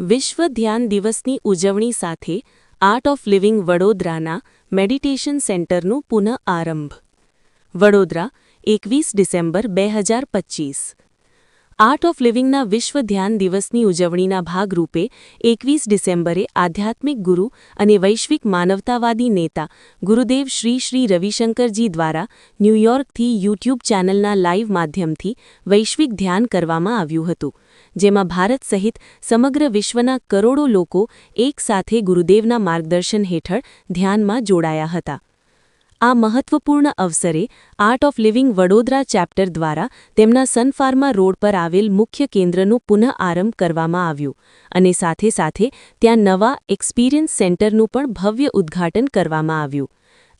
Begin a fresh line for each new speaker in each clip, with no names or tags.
વિશ્વ ધ્યાન દિવસની ઉજવણી સાથે આર્ટ ઓફ લિવિંગ વડોદરાના મેડિટેશન સેન્ટરનું પુનઃ આરંભ વડોદરા, એકવીસ ડિસેમ્બર, બે હજાર પચીસ. આર્ટ ઓફ લિવિંગના વિશ્વ ધ્યાન દિવસની ઉજવણીના ભાગરૂપે એકવીસ ડિસેમ્બરે આધ્યાત્મિક ગુરુ અને વૈશ્વિક માનવતાવાદી નેતા ગુરુદેવ શ્રી શ્રી રવિશંકરજી દ્વારા ન્યૂયોર્કથી યુટ્યુબ ચેનલના લાઇવ માધ્યમથી વૈશ્વિક ધ્યાન કરવામાં આવ્યું હતું, જેમાં ભારત સહિત સમગ્ર વિશ્વના કરોડો લોકો એકસાથે ગુરુદેવના માર્ગદર્શન હેઠળ ધ્યાનમાં જોડાયા હતા. આ મહત્વપૂર્ણ અવસરે art of living Vadodara chapter દ્વારા તેમના સનફાર્મા રોડ પર આવેલ મુખ્ય કેન્દ્રનું પુનઃઆરંભ કરવામાં આવ્યું અને સાથે સાથે ત્યાં નવા એક્સપિરિયન્સ સેન્ટરનું પણ ભવ્ય ઉદ્ઘાટન કરવામાં આવ્યું.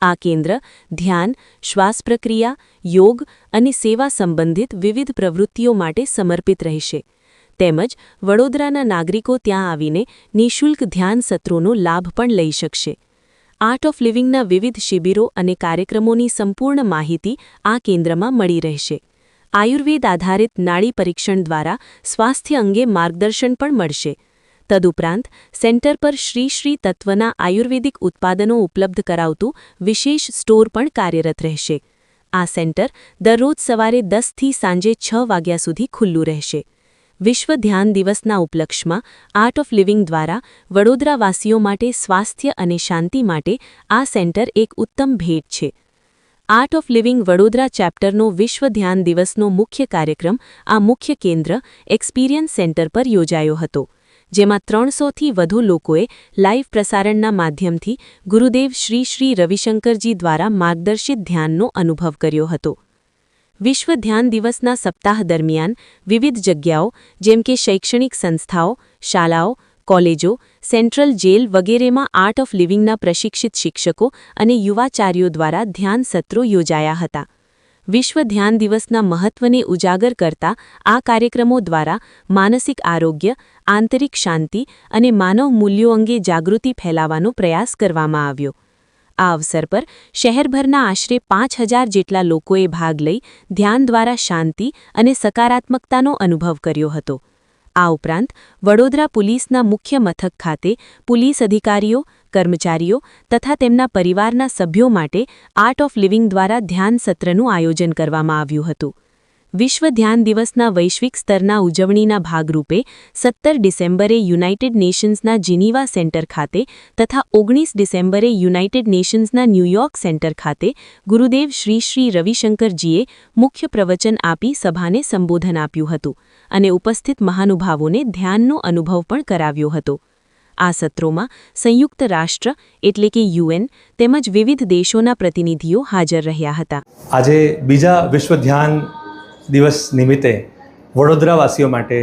આ કેન્દ્ર ધ્યાન શ્વાસ પ્રક્રિયા યોગ અને સેવા સંબંધિત વિવિધ પ્રવૃત્તિઓ માટે સમર્પિત રહેશે. તેમજ વડોદરાના નાગરિકો ત્યાં આવીને નિઃશુલ્ક ધ્યાન સત્રોનો લાભ પણ લઈ શકશે. આર્ટ ઓફ લિવિંગના વિવિધ શિબિરો અને કાર્યક્રમોની સંપૂર્ણ માહિતી આ કેન્દ્રમાં મળી રહેશે. આયુર્વેદ આધારિત નાડી પરીક્ષણ દ્વારા સ્વાસ્થ્ય અંગે માર્ગદર્શન પણ મળશે. તદુપરાંત, સેન્ટર પર શ્રી શ્રી તત્વના આયુર્વેદિક ઉત્પાદનો ઉપલબ્ધ કરાવતું વિશેષ સ્ટોર પણ કાર્યરત રહેશે. આ સેન્ટર દરરોજ સવારે દસથી સાંજે છ વાગ્યા સુધી ખુલ્લું રહેશે. વિશ્વ ધ્યાન દિવસના ઉપલક્ષમાં આર્ટ ઓફ લિવિંગ દ્વારા વડોદરાવાસીઓ માટે સ્વાસ્થ્ય અને શાંતિ માટે આ સેન્ટર એક ઉત્તમ ભેટ છે. આર્ટ ઓફ લિવિંગ વડોદરા ચેપ્ટરનો વિશ્વ ધ્યાન દિવસનો મુખ્ય કાર્યક્રમ આ મુખ્ય કેન્દ્ર એક્સપિરિયન્સ સેન્ટર પર યોજાયો હતો, જેમાં ત્રણસોથી વધુ લોકોએ લાઇવ પ્રસારણના માધ્યમથી ગુરુદેવ શ્રી શ્રી રવિશંકરજી દ્વારા માર્ગદર્શિત ધ્યાનનો અનુભવ કર્યો હતો. વિશ્વ ધ્યાન દિવસના સપ્તાહ દરમિયાન વિવિધ જગ્યાઓ, જેમ કે શૈક્ષણિક સંસ્થાઓ, શાળાઓ, કોલેજો, સેન્ટ્રલ જેલ વગેરેમાં આર્ટ ઓફ લિવિંગના પ્રશિક્ષિત શિક્ષકો અને યુવાચાર્યો દ્વારા ધ્યાન સત્રો યોજાયા હતા. વિશ્વ ધ્યાન દિવસના મહત્વને ઉજાગર કરતા આ કાર્યક્રમો દ્વારા માનસિક આરોગ્ય, આંતરિક શાંતિ અને માનવ મૂલ્યો અંગે જાગૃતિ ફેલાવવાનો પ્રયાસ કરવામાં આવ્યો. આ અવસર પર શહેરભરના આશરે પાંચ હજાર જેટલા લોકોએ ભાગ લઈ ધ્યાન દ્વારા શાંતિ અને સકારાત્મકતાનો અનુભવ કર્યો હતો. આ ઉપરાંત વડોદરા પોલીસના મુખ્ય મથક ખાતે પોલીસ અધિકારીઓ, કર્મચારીઓ તથા તેમના પરિવારના સભ્યો માટે આર્ટ ઓફ લિવિંગ દ્વારા ધ્યાન સત્રનું આયોજન કરવામાં આવ્યું હતું. વિશ્વ ધ્યાન દિવસના વૈશ્વિક સ્તરના ઉજવણીના ભાગરૂપે સત્તર ડિસેમ્બરે યુનાઇટેડ નેશન્સના જીનીવા સેન્ટર ખાતે તથા ઓગણીસ ડિસેમ્બરે યુનાઇટેડ નેશન્સના ન્યૂયોર્ક સેન્ટર ખાતે ગુરુદેવ શ્રી શ્રી રવિશંકરજીએ મુખ્ય પ્રવચન આપી સભાને સંબોધન આપ્યું હતું અને ઉપસ્થિત મહાનુભાવોને ધ્યાનનો અનુભવ પણ કરાવ્યો હતો. આ સત્રોમાં સંયુક્ત રાષ્ટ્ર એટલે કે યુએન તેમજ વિવિધ દેશોના પ્રતિનિધિઓ હાજર રહ્યા હતા.
આજે બીજા વિશ્વ ધ્યાન દિવસ નિમિત્તે વડોદરાવાસીઓ માટે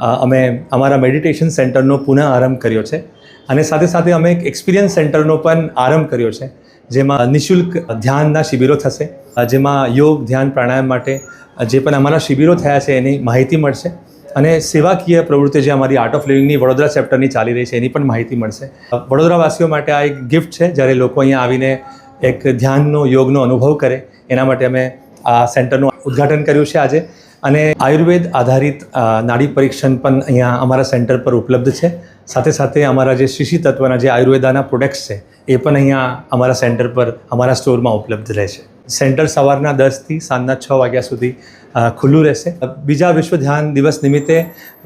અમે અમારા મેડિટેશન સેન્ટરનો પુનઃ આરંભ કર્યો છે. અને સાથે સાથે અમે એક એક્સપિરિયન્સ સેન્ટરનો પણ આરંભ કર્યો છે, જેમાં નિઃશુલ્ક ધ્યાનના શિબિરો થશે. જેમાં યોગ, ધ્યાન, પ્રાણાયામ માટે જે પણ અમારા શિબિરો થયા છે એની માહિતી મળશે. અને સેવાકીય પ્રવૃત્તિ જે અમારી આર્ટ ઓફ લિવિંગની વડોદરા ચેપ્ટરની ચાલી રહી છે એની પણ માહિતી મળશે. વડોદરાવાસીઓ માટે આ એક ગિફ્ટ છે, જ્યારે લોકો અહીંયા આવીને એક ધ્યાનનો, યોગનો અનુભવ કરે, એના માટે અમે આ સેન્ટરનું ઉદ્ઘાટન કર્યું છે આજે. અને આયુર્વેદ આધારિત નાડી પરીક્ષણ પણ અહીંયા અમારા સેન્ટર પર ઉપલબ્ધ છે. સાથે સાથે અમારા જે શીશી તત્વના જે આયુર્વેદાના પ્રોડક્ટ્સ છે, એ પણ અહીંયા અમારા સેન્ટર પર, અમારા સ્ટોરમાં ઉપલબ્ધ રહેશે સેન્ટર સવારના દસથી સાંજના છ વાગ્યા સુધી ખુલ્લું રહેશે. બીજા વિશ્વ ધ્યાન દિવસ નિમિત્તે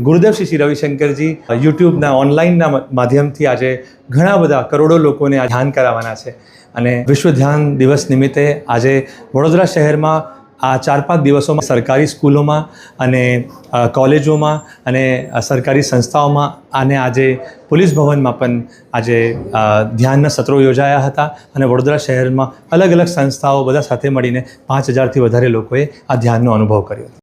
ગુરુદેવ શ્રી રવિશંકરજી યુટ્યુબના ઓનલાઈનના માધ્યમથી આજે ઘણા બધા કરોડો લોકોને આ ધ્યાન કરાવવાના છે. અને વિશ્વ ધ્યાન દિવસ નિમિત્તે આજે વડોદરા શહેરમાં આ ચાર પાંચ દિવસોમાં સરકારી સ્કૂલોમાં અને કોલેજોમાં અને સરકારી સંસ્થાઓમાં અને આજે પોલીસ ભવનમાં પણ આજે ધ્યાનના સત્રો યોજાયા હતા અને વડોદરા શહેરમાં અલગ અલગ સંસ્થાઓ બધા સાથે મળીને પાંચ હજારથી વધારે લોકોએ આ ધ્યાનનો અનુભવ કર્યો.